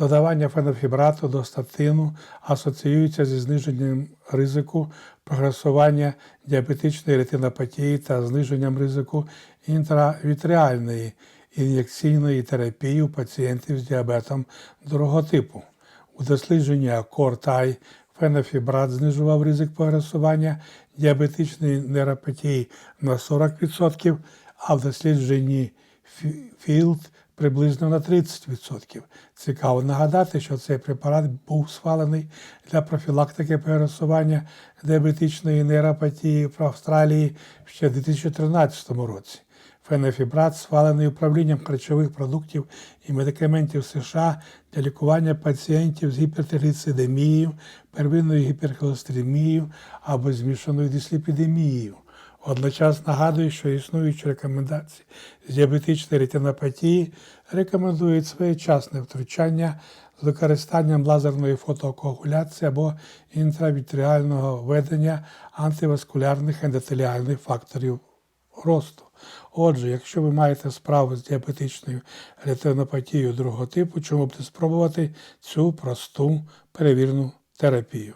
Додавання фенофібрату до статину асоціюється зі зниженням ризику прогресування діабетичної ретинопатії та зниженням ризику інтравітріальної ін'єкційної терапії у пацієнтів з діабетом другого типу. У дослідженні Акортай фенофібрат знижував ризик прогресування діабетичної нейропатії на 40%, а в дослідженні Філд приблизно на 30%. Цікаво нагадати, що цей препарат був схвалений для профілактики прогресування діабетичної нейропатії в Австралії ще в 2013 році. Фенофібрат схвалений управлінням харчових продуктів і медикаментів США для лікування пацієнтів з гіпертигліцидемією, первинною гіперхолестеремією або змішаною дисліпідемією. Водночас нагадую, що існуючі рекомендації з діабетичної ретинопатії рекомендують своєчасне втручання з використанням лазерної фотокоагуляції або інтравітріального введення антиваскулярних ендотеліальних факторів росту. Отже, якщо ви маєте справу з діабетичною ретинопатією другого типу, чому б не спробувати цю просту перевірну терапію?